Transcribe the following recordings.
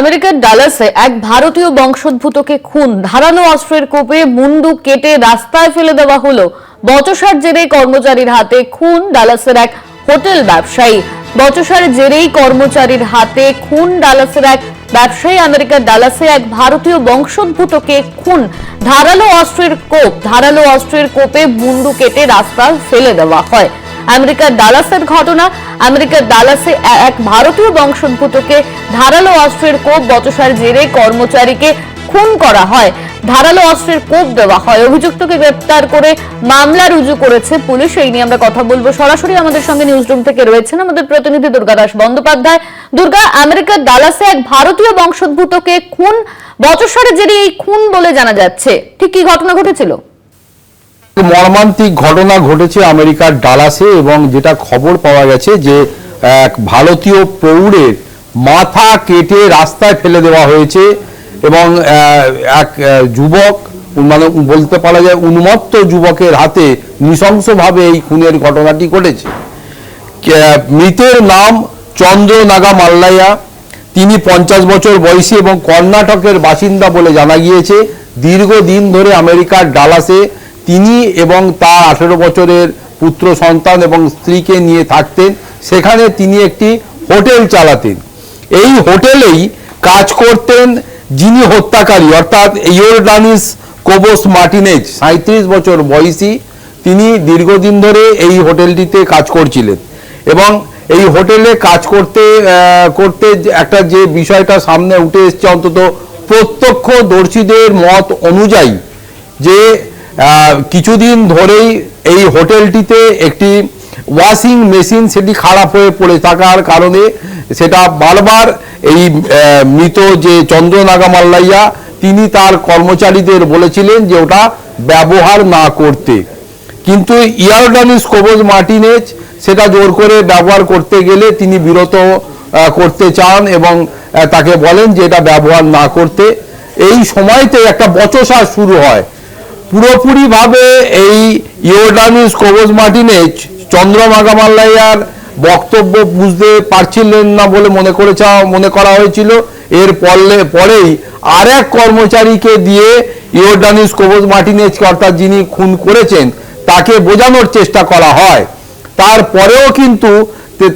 আমেরিকার ডালাসে এক ভারতীয় বংশোদ্ভূতকে খুন। ধারালো অস্ত্রের কোপে মুন্ডু কেটে রাস্তায় ফেলে দেওয়া হলো। বচসার জেরে কর্মচারীর হাতে খুন ডালাসের এক হোটেল ব্যবসায়ী। বচসার জেরেই কর্মচারীর হাতে খুন ডালাসের এক ব্যবসায়ী। আমেরিকার ডালাসে এক ভারতীয় বংশোদ্ভূতকে খুন। ধারালো অস্ত্রের কোপ ধারালো অস্ত্রের কোপে মুন্ডু কেটে রাস্তায় ফেলে দেওয়া হয়। আমেরিকার ডালাসের ঘটনা, আমেরিকার ডালাসে এক ভারতীয় বংশোদ্ভূতকে ধারালো অস্ত্রের কোপ বচসার জেরে কর্মচারীকে খুন করা হয়। ধারালো অস্ত্রের কোপ দেওয়া হয়। অভিযুক্তকে গ্রেপ্তার করে মামলা রুজু করেছে পুলিশ। এই নিয়ে আমরা কথা বলব সরাসরি আমাদের সঙ্গে নিউজ রুম থেকে রয়েছেন আমাদের প্রতিনিধি দুর্গা দাস বন্দ্যোপাধ্যায়। দুর্গা, আমেরিকার ডালাসে এক ভারতীয় বংশোদ্ভূতকে খুন, বচসার জেরে এই খুন বলে জানা যাচ্ছে। ঠিক কি ঘটনা ঘটেছিল? মর্মান্তিক ঘটনা ঘটেছে আমেরিকার ডালাসে এবং যেটা খবর পাওয়া গেছে যে, এক ভারতীয় প্রৌঢ়ের মাথা কেটে রাস্তায় ফেলে দেওয়া হয়েছে এবং এক যুবক মানে বলতে পারা যায় উন্মত্ত যুবকের হাতে নৃশংসভাবে এই খুনের ঘটনাটি ঘটেছে। মৃতের নাম চন্দ্র নাগা মাল্লাইয়া তিনি পঞ্চাশ বছর বয়সী এবং কর্ণাটকের বাসিন্দা বলে জানা গিয়েছে। দীর্ঘদিন ধরে আমেরিকার ডালাসে তিনি এবং তার আঠেরো বছরের পুত্র, সন্তান এবং স্ত্রীকে নিয়ে থাকতেন। সেখানে তিনি একটি হোটেল চালাতেন। এই হোটেলেই কাজ করতেন যিনি হত্যাকারী, অর্থাৎ ইয়োরডানিস কোবোস মার্টিনেজ সাঁত্রিশ বছর বয়সী তিনি দীর্ঘদিন ধরে এই হোটেলটিতে কাজ করছিলেন। এবং এই হোটেলে কাজ করতে করতে একটা যে বিষয়টা সামনে উঠে এসছে অন্তত প্রত্যক্ষদর্শীদের মত অনুযায়ী যে কিছুদিন ধরেই এই হোটেলটিতে একটি ওয়াশিং মেশিন সেটি খারাপ হয়ে পড়ে থাকার কারণে সেটা বারবার এই মৃত যে চন্দ্র নাগামাল্লাইয়া তিনি তার কর্মচারীদের বলেছিলেন যে ওটা ব্যবহার না করতে। কিন্তু ইয়ারডানিস কোবোজ মার্টিনেজ সেটা জোর করে ব্যবহার করতে গেলে তিনি বিরত করতে চান এবং তাকে বলেন যে এটা ব্যবহার না করতে। এই সময়তে একটা বচসা শুরু হয়। পুরোপুরিভাবে এই ইয়োরডানিস কোবোজ মার্টিনেজ চন্দ্রমাগা মাল্লাইয়ার বক্তব্য বুঝতে পারছিলেন না বলে মনে করেছে, মনে করা হয়েছিল। এর পরলে, পরেই আর এক কর্মচারীকে দিয়ে ইয়োরডানিস কোবোজ মার্টিনেজ অর্থাৎ যিনি খুন করেছেন, তাকে বোঝানোর চেষ্টা করা হয়। তারপরেও কিন্তু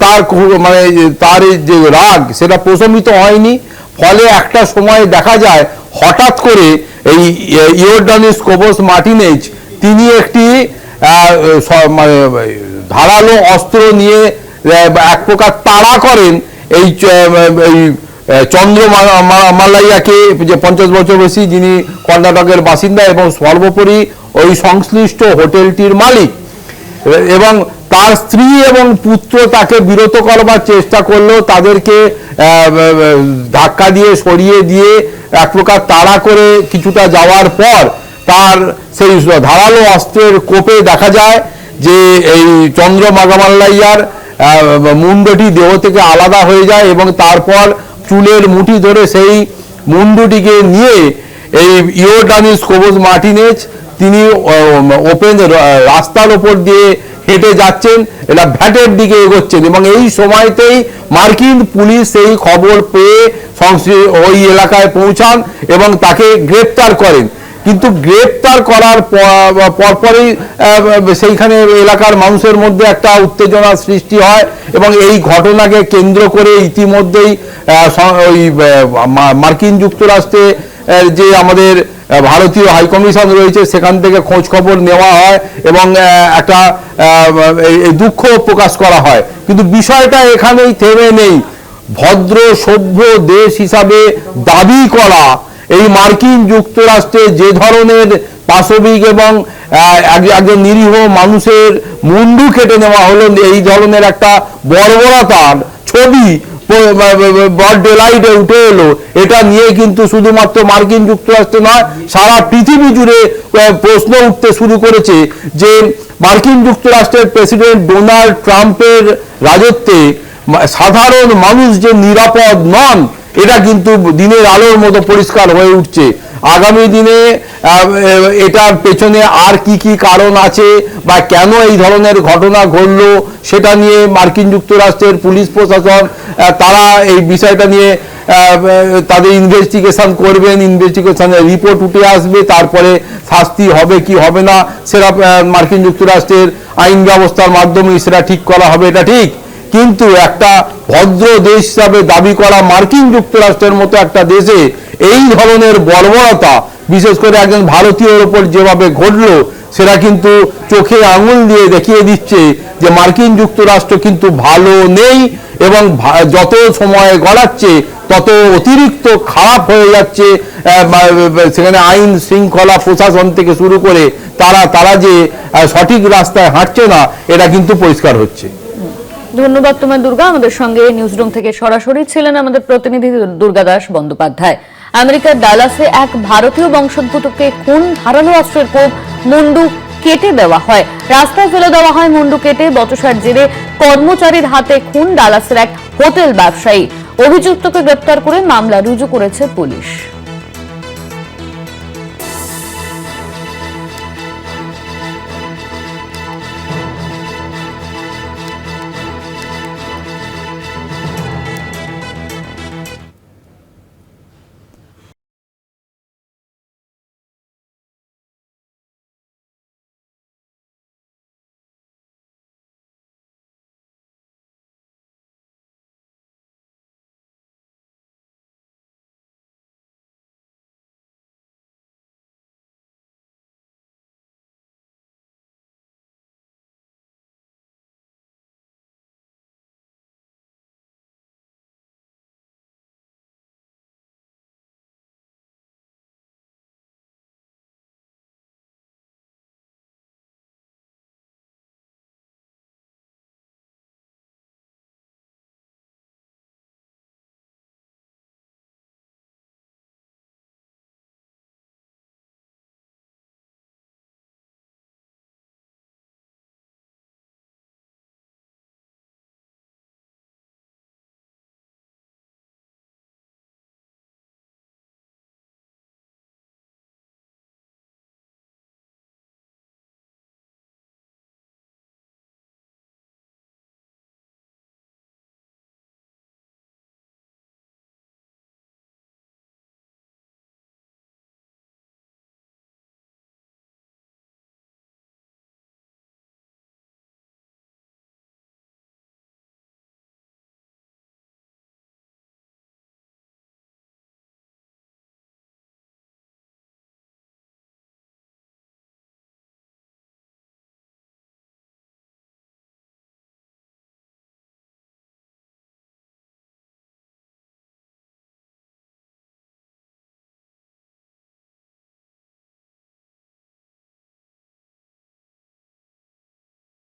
তার মানে তার যে রাগ, সেটা প্রশমিত হয়নি। ফলে একটা সময় দেখা যায় হঠাৎ করে এই ইয়োরডানিস কোবোস মার্টিনেজ তিনি একটি মানে ধারালো অস্ত্র নিয়ে এক প্রকার তাড়া করেন এই এই চন্দ্র মা- মা- যে পঞ্চাশ বছর বয়সী যিনি কর্ণাটকের বাসিন্দা এবং সর্বোপরি ওই সংশ্লিষ্ট হোটেলটির মালিক। এবং তার স্ত্রী এবং পুত্র তাকে বিরত করবার চেষ্টা করলেও তাদেরকে ধাক্কা দিয়ে, সরিয়ে দিয়ে এক প্রকার তাড়া করে কিছুটা যাওয়ার পর তার সেই ধারালো অস্ত্রের কোপে দেখা যায় যে এই চন্দ্র মাগামাল্লাইয়ার মুন্ডটি দেহ থেকে আলাদা হয়ে যায় এবং তারপর চুলের মুঠি ধরে সেই মুন্ডুটিকে নিয়ে এই ইয়োরডানিস কোবোজ মার্টিনেজ তিনি ওপেন রাস্তার ওপর দিয়ে হেঁটে যাচ্ছেন এটা ভ্যাটের দিকে এগোচ্ছেন এবং এই সময়তেই মার্কিন পুলিশ সেই খবর পেয়ে ওই এলাকায় পৌঁছান এবং তাকে গ্রেপ্তার করেন। কিন্তু গ্রেপ্তার করার পরপরই সেইখানে এলাকার মানুষের মধ্যে একটা উত্তেজনা সৃষ্টি হয় এবং এই ঘটনাকে কেন্দ্র করে ইতিমধ্যেই ওই মার্কিন যুক্তরাষ্ট্রে যে আমাদের ভারতীয় হাইকমিশন রয়েছে, সেখান থেকে খোঁজ খবর নেওয়া হয় এবং একটা দুঃখ প্রকাশ করা হয়। কিন্তু বিষয়টা এখানেই থেমে নেই। ভদ্র, সভ্য দেশ হিসাবে দাবি করা, এই মার্কিন যুক্তরাষ্ট্রে যে ধরনের পাশবিক এবং এক- একজন নিরীহ মানুষের মুন্ডু কেটে নেওয়া হলো, এই ধরনের একটা বর্বরতার ছবি ব্রড ডেলাইটে উঠে এলো। এটা নিয়ে কিন্তু শুধুমাত্র মার্কিন যুক্তরাষ্ট্র নয়, সারা পৃথিবী জুড়ে প্রশ্ন উঠতে শুরু করেছে যে মার্কিন যুক্তরাষ্ট্রের প্রেসিডেন্ট ডোনাল্ড ট্রাম্পের রাজত্বে সাধারণ মানুষ যে নিরাপদ নন এটা কিন্তু দিনের আলোর মতো পরিষ্কার হয়ে উঠছে। আগামী দিনে এটার পেছনে আর কি কি কারণ আছে বা কেন এই ধরনের ঘটনা ঘটলো, সেটা নিয়ে মার্কিন যুক্তরাষ্ট্রের পুলিশ প্রশাসন তারা এই বিষয়টা নিয়ে তাদের ইনভেস্টিগেশন করবেন ইনভেস্টিগেশনের রিপোর্ট উঠে আসবে, তারপরে শাস্তি হবে কি হবে না, সেটা মার্কিন যুক্তরাষ্ট্রের আইন ব্যবস্থার মাধ্যমে সেটা ঠিক করা হবে, এটা ঠিক? কিন্তু একটা ভদ্র দেশ হিসাবে দাবি করা মার্কিন যুক্তরাষ্ট্রের মতো একটা দেশে এই ধরনের বর্বরতা, বিশেষ করে একজন ভারতীয়র ওপর যেভাবে ঘটলো, সেটা কিন্তু চোখে আঙুল দিয়ে দেখিয়ে দিচ্ছে যে মার্কিন যুক্তরাষ্ট্র কিন্তু ভালো নেই এবং যত সময় গড়াচ্ছে, তত অতিরিক্ত খারাপ হয়ে যাচ্ছে সেখানে আইন শৃঙ্খলা প্রশাসন থেকে শুরু করে তারা তারা যে সঠিক রাস্তায় হাঁটছে না, এটা কিন্তু পরিষ্কার হচ্ছে। ধন্যবাদ তোমার দুর্গা। আমাদের সঙ্গে নিউজ রুম থেকে সরাসরি ছিলেন আমাদের প্রতিনিধি দুর্গা দাস বন্দ্যোপাধ্যায়। আমেরিকার ডালাসে এক ভারতীয় বংশোদ্ভূতকে খুন, ধারালো অস্ত্রের কোপ মুন্ডু কেটে দেওয়া হয়। রাস্তায় ফেলে দেওয়া হয় মুন্ডু কেটে, বচসার জেরে কর্মচারীর হাতে খুন ডালাসের এক হোটেল ব্যবসায়ী। অভিযুক্তকে গ্রেপ্তার করে মামলা রুজু করেছে পুলিশ।